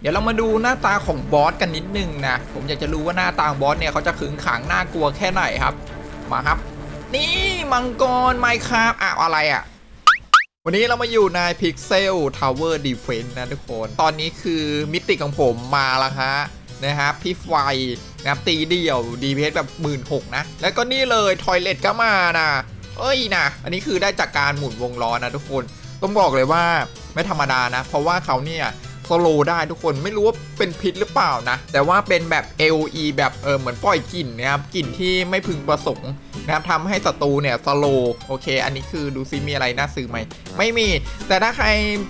เดี๋ยวเรามาดูหน้าตาของบอสกันนิดนึงนะ ผมอยากจะรู้ว่าหน้าตาของบอสเนี่ยเขาจะขึงขังน่ากลัวแค่ไหนครับ มาครับ นี่มังกรไมค์ครับอ้าวอะไรอะ วันนี้เรามาอยู่ใน Pixel Tower Defense นะทุกคน ตอนนี้คือมิติของผมมาแล้วฮะนะครับพี่ไฟนะครับตีเดี่ยว DPS แบบ 1 6ื่นนะ แล้วก็นี่เลยทอยเล t ก็มานะ เอ้ยนะ อันนี้คือได้จากการหมุนวงล้อนะทุกคน ต้องบอกเลยว่าไม่ธรรมดานะ เพราะว่าเขาเนี่ย สโลได้ทุกคนไม่รู้ว่าเป็นพิษหรือเปล่านะ แต่ว่าเป็นแบบ LE แบบเออเหมือนปล่อยกลิ่นนะครับกลิ่นที่ไม่พึงประสงค์นะครับทำให้ศัตรูเนี่ยสโลโอเค อันนี้คือดูซิมีอะไรน่าซื้อไหมไม่มี แต่ถ้าใคร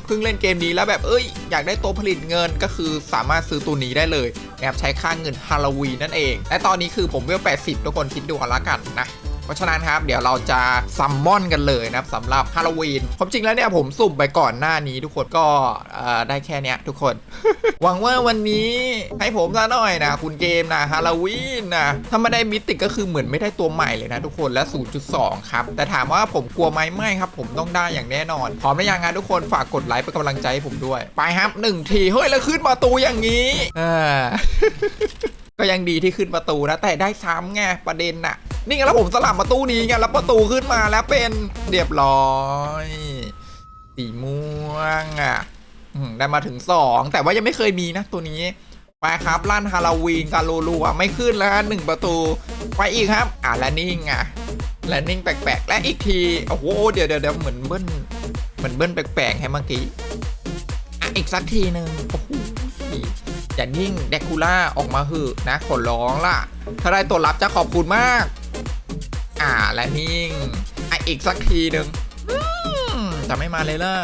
เพิ่งเล่นเกมนี้แล้วแบบเอ้ยอยากได้ตัวผลิตเงินก็คือสามารถซื้อตัวนี้ได้เลยนะครับใช้ค่าเงินฮาโลวีนนั่นเอง และตอนนี้คือผมเวล80 ทุกคนคิดดูเอาละกันนะ ราะฉะนั้นครับเดี๋ยวเราจะซัมมอนกันเลยนะครับสำหรับฮาโลวีนความจริงแล้วเนี่ยผมสุ่มไปก่อนหน้านี้ทุกคนก็ได้แค่เนี้ยทุกคน หวังว่าวันนี้ให้ผมซะหน่อยนะคุณเกมนะฮาโลวีนนะถ้าไม่ได้มิติก็คือเหมือนไม่ได้ตัวใหม่เลยนะทุกคนและ 0.2 ครับ แต่ถามว่าผมกลัวไหมไม่ครับ ผมต้องได้อย่างแน่นอน พร้อมหรือยังงานทุกคนฝากกดไลค์เป็นกำลังใจให้ผมด้วย ไปครับหนึ่งทีเฮ้ยแล้วขึ้นประตูอย่างนี้อ่าก็ยังดีที่ขึ้นประตูนะแต่ได้ซ้ำไงประเด็นน่ะ นี่ไงแล้วผมสลับประตูนี้ไงแล้วประตูขึ้นมาแล้วเป็นเรียบร้อยสีม่วงอะได้มาถึง2แต่ว่ายังไม่เคยมีนะตัวนี้ไปครับลั่นฮาโลวีนกันรัวๆไม่ขึ้นแล้วหนึ่งประตู ไปอีกครับ อะและนิ่งอะและนิ่งแปลกๆ และอีกที โอ้โห เดี๋ยวเดี๋ยวเหมือนเบิ้ลเหมือนเบิ้ลแปลกๆให้เมื่อกี้อะอีกสักทีหนึ่งโอ้โหอย่านิ่งแดกคูล่าออกมาหือนะขอร้องล่ะ ถ้าได้ตัวรับจะขอบคุณมาก อ่าและนิ่งอะอีกสักทีหนึ่งจะไม่มาเลยล่ะ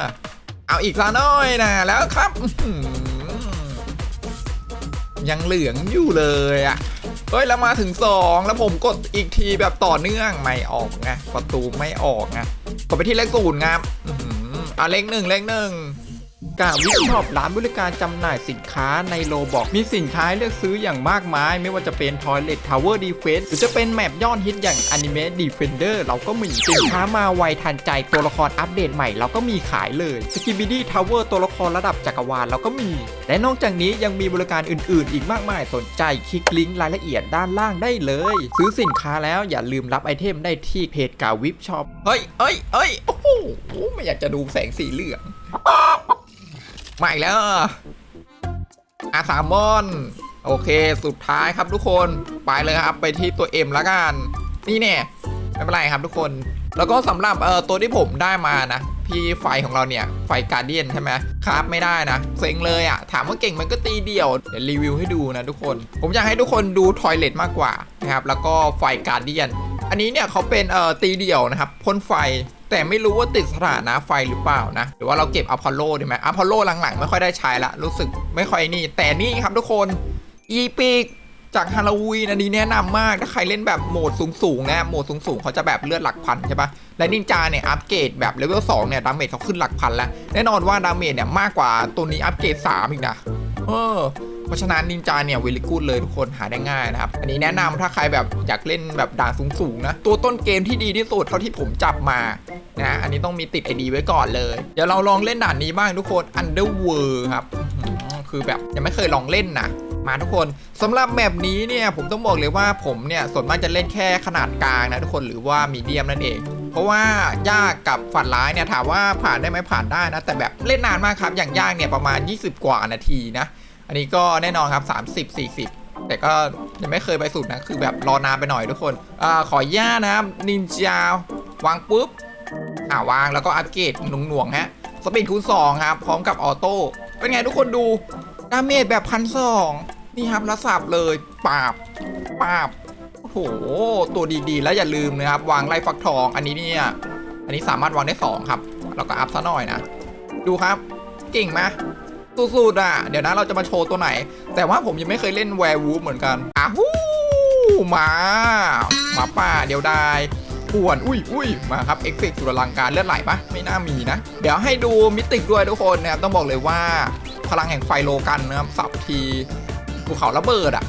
เอาอีกละน้อยนะแล้วครับยังเหลืองอยู่เลยอะเฮ้ยแล้วมาถึง 2 แล้วผมกดอีกทีแบบต่อเนื่องไม่ออกไงประตูไม่ออกไงกดไปที่เลขศูนย์ครับอื้อหืออะเลขหนึ่งเลขหนึ่ง กาวิช็อปร้านบริการจำหน่ายสินค้าในโลบอกมีสินค้าเลือกซื้ออย่างมากมาย ไม่ว่าจะเป็น Toilet Tower Defense หรือจะเป็นแมปยอดฮิตอย่าง Anime Defender เราก็มีสินค้ามาไวทันใจตัวละครอัปเดตใหม่ เราก็มีขายเลย Skibidi Tower ตัวละครระดับจักรวาลเราก็มี และนอกจากนี้ยังมีบริการอื่น ๆ อีกมากมายสนใจคลิกลิงก์รายละเอียดด้านล่างได้เลย ซื้อสินค้าแล้วอย่าลืมรับไอเทมได้ที่เพจกาวิบช็อปเฮ้ยเฮ้ยเฮ้ยโอ้โหไม่อยากจะดูแสงสีเหลือง มาอีกแล้วอาสามอน โอเค สุดท้ายครับทุกคน ไปเลยครับ ไปที่ตัว M แล้วกัน นี่เนี่ยไม่เป็นไรครับทุกคน แล้วก็สำหรับเอ่อตัวที่ผมได้มานะ พี่ไฟของเราเนี่ย ไฟการเดียนใช่ไหมครับไม่ได้นะ เซ็งเลยอะ่ะ ถามว่าเก่งมันก็ตีเดี่ยว เดี๋ยวรีวิวให้ดูนะทุกคน ผมอยากให้ทุกคนดูทอยเล t มากกว่านะครับ แล้วก็ไฟการเดียน อันนี้เนี่ยเขาเป็นเอ่อตีเดี่ยวนะครับ พ่นไฟ แต่ไม่รู้ว่าติดสถานะไฟหรือเปล่านะ หรือว่าเราเก็บอพอลโลดีไหมอพอลโลหลังๆ ไม่ค่อยได้ใช้ละ รู้สึกไม่ค่อยนี่ แต่นี่ครับทุกคน อีปิกจากฮาโลวีนอันนี้แนะนำมาก ถ้าใครเล่นแบบโหมดสูงๆนะโหมดสูงๆเขาจะแบบเลือดหลักพันใช่ปะและนินจาเนี่ยอัปเกรดแบบเลเวล2เนี่ยดาเมจเขาขึ้นหลักพันแล้ว แน่นอนว่าดาเมจเนี่ยมากกว่าตัวนี้อัปเกรด3อีกนะเออ เพราะฉะนั้นนินจาเนี่ยเวลิกูดเลยทุกคนหาได้ง่ายนะครับ อันนี้แนะนำถ้าใครแบบอยากเล่นแบบด่านสูงๆนะ ตัวต้นเกมที่ดีที่สุดเท่าที่ผมจับมานะอันนี้ต้องมีติดไอดีไว้ก่อนเลย เดี๋ยวเราลองเล่นด่านนี้บ้างทุกคน Underworld ครับคือแบบยังไม่เคยลองเล่นนะมาทุกคนสำหรับแมปนี้เนี่ยผมต้องบอกเลยว่าผมเนี่ยส่วนมากจะเล่นแค่ขนาดกลางนะทุกคนหรือว่ามีเดียมนั่นเอง เพราะว่ายากกับฝันร้ายเนี่ยถามว่าผ่านได้ไหมผ่านได้นะ แต่แบบเล่นนานมากครับอย่างยากเนี่ยประมาณ 20 กว่านาทีนะ อันนี้ก็แน่นอนครับ 30 40 แต่ก็ยังไม่เคยไปสุดนะ คือแบบรอนานไปหน่อยทุกคนอาขออนุญาตนะครับนินจาวางปุ๊บอ่าวางแล้วก็อัปเกรดหน่วงๆฮะสปีดคูณ2ครับ พร้อมกับออโต้เป็นไงทุกคนดูดาเมจแบบพันสองนี่ครับแล้วสับเลยปาบปาบโอ้โห ตัวดีๆ แล้วอย่าลืมนะครับ วางไล่ฟักทองอันนี้เนี่ยอันนี้สามารถวางได้ 2 ครับ แล้วก็อัพซะหน่อยนะ ดูครับ เก่งไหม สุดๆอะ เดี๋ยวนะเราจะมาโชว์ตัวไหน แต่ว่าผมยังไม่เคยเล่นแวร์วูฟเหมือนกันอ้าหูหมาหมาป่าเดียวดายป่วนอุ้ยอุ้ยมาครับเอฟเฟกต์สุดลังการเลือดไหลปะไม่น่ามีนะ เดี๋ยวให้ดูมิติกด้วยทุกคนนะครับต้องบอกเลยว่า พลังแห่งไฟโลกันนะครับสับทีภูเขาระเบิดอะ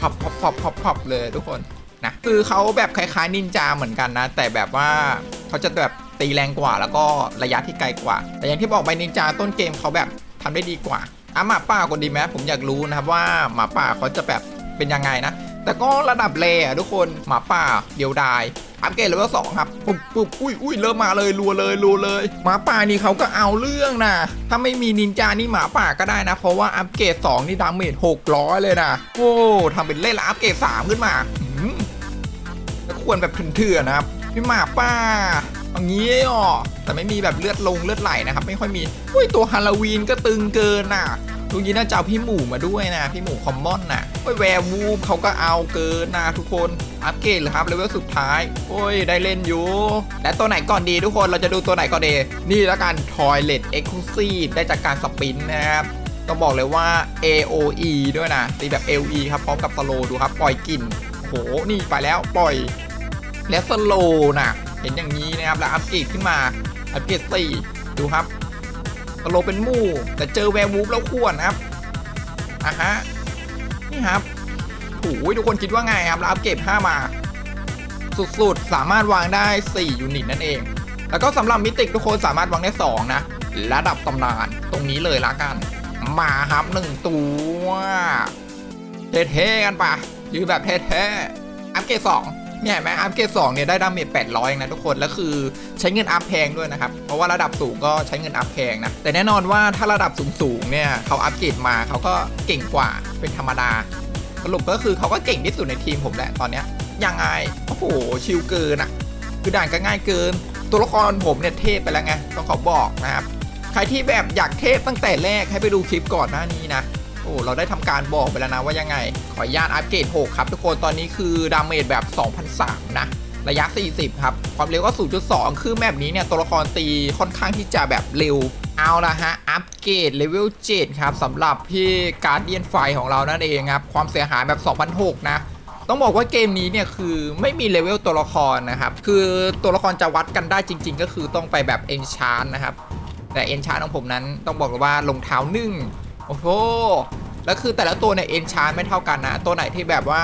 พับพับพับพับพับเลยทุกคนนะคือเขาแบบคล้ายๆนินจาเหมือนกันนะ แต่แบบว่าเขาจะแบบตีแรงกว่าแล้วก็ระยะที่ไกลกว่า แต่อย่างที่บอกไปนินจาต้นเกมเขาแบบ ทำได้ดีกว่าอะหมาป่ากดดีไหมผมอยากรู้นะครับว่าหมาป่าเขาจะแบบเป็นยังไงนะ แต่ก็ระดับเลอะทุกคนหมาป่าเดียวดายอัปเกรดเลเวลสองครับปุ๊บปุ๊บอุ้ยอุ้ยเริ่มมาเลยรัวเลยรัวเลยหมาป่านี่เขาก็เอาเรื่องนะ ถ้าไม่มีนินจานี่หมาป่าก็ได้นะ เพราะว่าอัปเกรด2นี่ดาเมจ600เลยนะโอ้ทำเป็นเล่นแล้วอัปเกรด3ขึ้นมาอืมควรแบบเถื่อนๆนะครับพี่หมาป่า อย่างนี้อะแต่ไม่มีแบบเลือดลงเลือดไหลนะครับ ไม่ค่อยมีอุ้ยตัวฮาโลวีนก็ตึงเกินน่ะทุกยีน่าจะเอาพี่หมูมาด้วยนะ พี่หมูคอมมอนน่ะโอ้ยแวร์วูฟเขาก็เอาเกินนะทุกคนอัปเกรดเลยครับเลเวลสุดท้าย โอ้ยได้เล่นอยู่ และตัวไหนก่อนดีทุกคนเราจะดูตัวไหนก่อนดีนี่แล้วกัน Toilet Exclusive ได้จากการสปินนะครับต้องบอกเลยว่า AOE ด้วยนะตีแบบ LE ครับพร้อมกับสโลดูครับ ปล่อยกลิ่นโหนี่ไปแล้วปล่อยและสโลนะ เห็นอย่างนี้นะครับแล้วอัปเกรดขึ้นมาอัปเกรด4ดูครับสโลเป็นมู่ แต่เจอแวร์วูฟแล้วควรนะครับอะฮะนี่ครับโอ้ยทุกคนคิดว่าไงครับแล้วอัปเกรด5มา สุดๆ สามารถวางได้ 4 ยูนิตนั่นเอง แล้วก็สำหรับมิติทุกคนสามารถวางได้ 2 นะระดับตำนานตรงนี้เลยละกัน มาครับ1ตัวเท่ๆกันปะยือแบบเท่ๆอัปเกรด2เนี่ย เห็นไหมอัปเกรด2เนี่ยได้ดาเมจ800เองนะทุกคน แล้วคือใช้เงินอัพแพงด้วยนะครับ เพราะว่าระดับสูงก็ใช้เงินอัพแพงนะ แต่แน่นอนว่าถ้าระดับสูงๆเนี่ยเขาอัปเกรดมาเขาก็เก่งกว่าเป็นธรรมดา สรุปก็คือเขาก็เก่งที่สุดในทีมผมแหละตอนเนี้ยยังไงโอ้โหชิลเกินอะคือด่านก็ง่ายเกิน ตัวละครผมเนี่ยเทพไปแล้วไงต้องขอบอกนะครับใครที่แบบอยากเทพตั้งแต่แรกให้ไปดูคลิปก่อนหน้านี้นะ อ้เราได้ทำการบอกไปแล้วนะว่ายังไง ขออนุญาตอัปเกรด6ครับ ทุกคนตอนนี้คือดาเมจแบบ2003นะระยะ 40 ครับ ความเร็วก็ 0.2 คือแมปนี้เนี่ย ตัวละครตีค่อนข้างที่จะแบบเร็ว เอาละฮะ อัปเกรดเลเวล 7 ครับสำหรับพี่การเดียนไฟของเรานั่นเองครับ ความเสียหายแบบ 2006 นะ ต้องบอกว่าเกมนี้เนี่ย คือไม่มีเลเวลตัวละครนะครับ คือตัวละครจะวัดกันได้จริง ๆ ก็คือต้องไปแบบเอนชานนะครับ แต่เอนชานของผมนั้นต้องบอกว่ารองเท้านึ่ง โอ้โหแล้วคือแต่ละตัวเนี่ยเอนชานไม่เท่ากันนะ ตัวไหนที่แบบว่า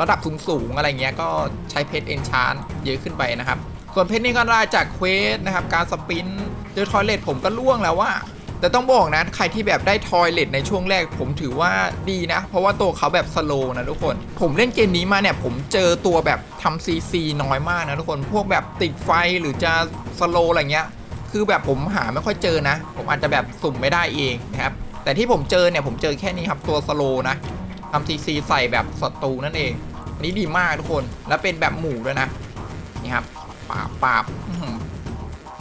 ระดับสูงๆอะไรเงี้ยก็ใช้เพชรเอนชานเยอะขึ้นไปนะครับ ส่วนเพชรนี่ก็ได้จากเควสนะครับ การสปินเจอทอยเลทผมก็ล่วงแล้วว่า แต่ต้องบอกนะใครที่แบบได้ทอยเลทในช่วงแรกผมถือว่าดีนะ เพราะว่าตัวเขาแบบสโลนะทุกคน ผมเล่นเกมนี้มาเนี่ยผมเจอตัวแบบทำซีซีน้อยมากนะทุกคน พวกแบบติดไฟหรือจะสโลอะไรเงี้ย คือแบบผมหาไม่ค่อยเจอนะ ผมอาจจะแบบสุ่มไม่ได้เองนะครับ แต่ที่ผมเจอเนี่ยผมเจอแค่นี้ครับตัวสโลนะทำซีซีใส่แบบศัตรูนั่นเองอันนี้ดีมากทุกคนแล้วเป็นแบบหมู่ด้วยนะนี่ครับปาบปาบ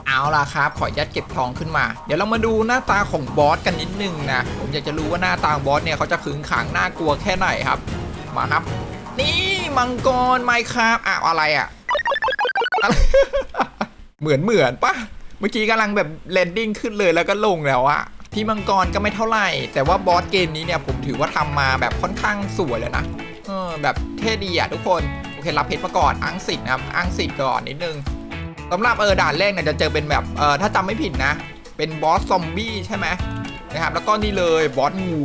เอาล่ะครับ ขอยัดเก็บทองขึ้นมา เดี๋ยวเรามาดูหน้าตาของบอสกันนิดนึงนะ ผมอยากจะรู้ว่าหน้าตาของบอสเนี่ยเขาจะขึงขังน่ากลัวแค่ไหนครับ มาครับ นี่มังกรไมครับอ้าวอะไรอะอะเหมือนเหมือนปะเมื่อกี้กำลังแบบแลนดิ้งขึ้นเลยแล้วก็ลงแล้วอะ พี่มังกรก็ไม่เท่าไหร่ แต่ว่าบอสเกมนี้เนี่ยผมถือว่าทำมาแบบค่อนข้างสวยเลยนะเออแบบเท่ดีอะทุกคนโอเครับเพชรมาก่อนอ้างสิทธิ์นะครับอ้างสิทธิ์ก่อนนิดนึงสำหรับเออด่านแรกเนี่ยจะเจอเป็นแบบเออถ้าจำไม่ผิดนะ เป็นบอสซอมบี้ใช่ไหมนะครับแล้วก็นี่เลยบอสงู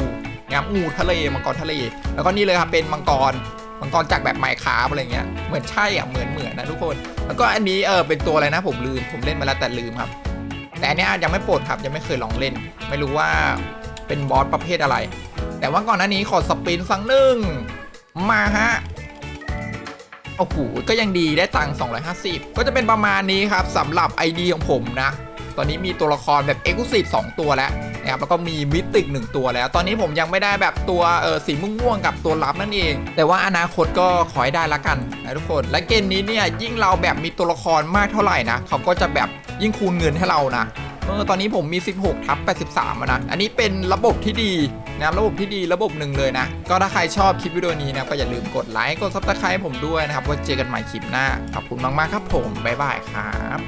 นะครับงูทะเลมังกรทะเล แล้วก็นี่เลยครับเป็นมังกรมังกรจากแบบไมค์คาอะไรเงี้ยเหมือนใช่อะเหมือนเหมือนนะทุกคน แล้วก็อันนี้เออเป็นตัวอะไรนะผมลืมผมเล่นมาแล้วแต่ลืมครับ แต่อันเนี้ยยังไม่ปลดครับยังไม่เคยลองเล่น ไม่รู้ว่าเป็นบอสประเภทอะไร แต่ว่าก่อนหน้านี้ขอสปินสักหนึ่งมาฮะโอ้โหก็ยังดีได้ตังค์250 ก็จะเป็นประมาณนี้ครับสำหรับ ID ของผมนะ ตอนนี้มีตัวละครแบบ e x c l u s i v e 2ตัวแล้วนะครับแล้วก็มีมิติก1ตัวแล้ว ตอนนี้ผมยังไม่ได้แบบตัวเออสีม่วงๆกับตัวลับนั่นเอง แต่ว่าอนาคตก็ขอให้ได้ละกัน นะทุกคน และเกมนี้เนี่ยยิ่งเราแบบมีตัวละครมากเท่าไหร่นะเขาก็จะแบบยิ่งคูณเงินให้เรานะเออตอนนี้ผมมี 16ทับ83นะ อันนี้เป็นระบบที่ดีนะระบบที่ดีระบบหนึ่งเลยนะ ก็ถ้าใครชอบคลิปวิดีโอนี้นะก็อย่าลืมกดไลค์กดซับสไครต์ผมด้วยนะครับไว่าเจอกันใหม่คลิปหน้า ขอบคุณมาก ๆ ครับผม บ๊ายบายครับ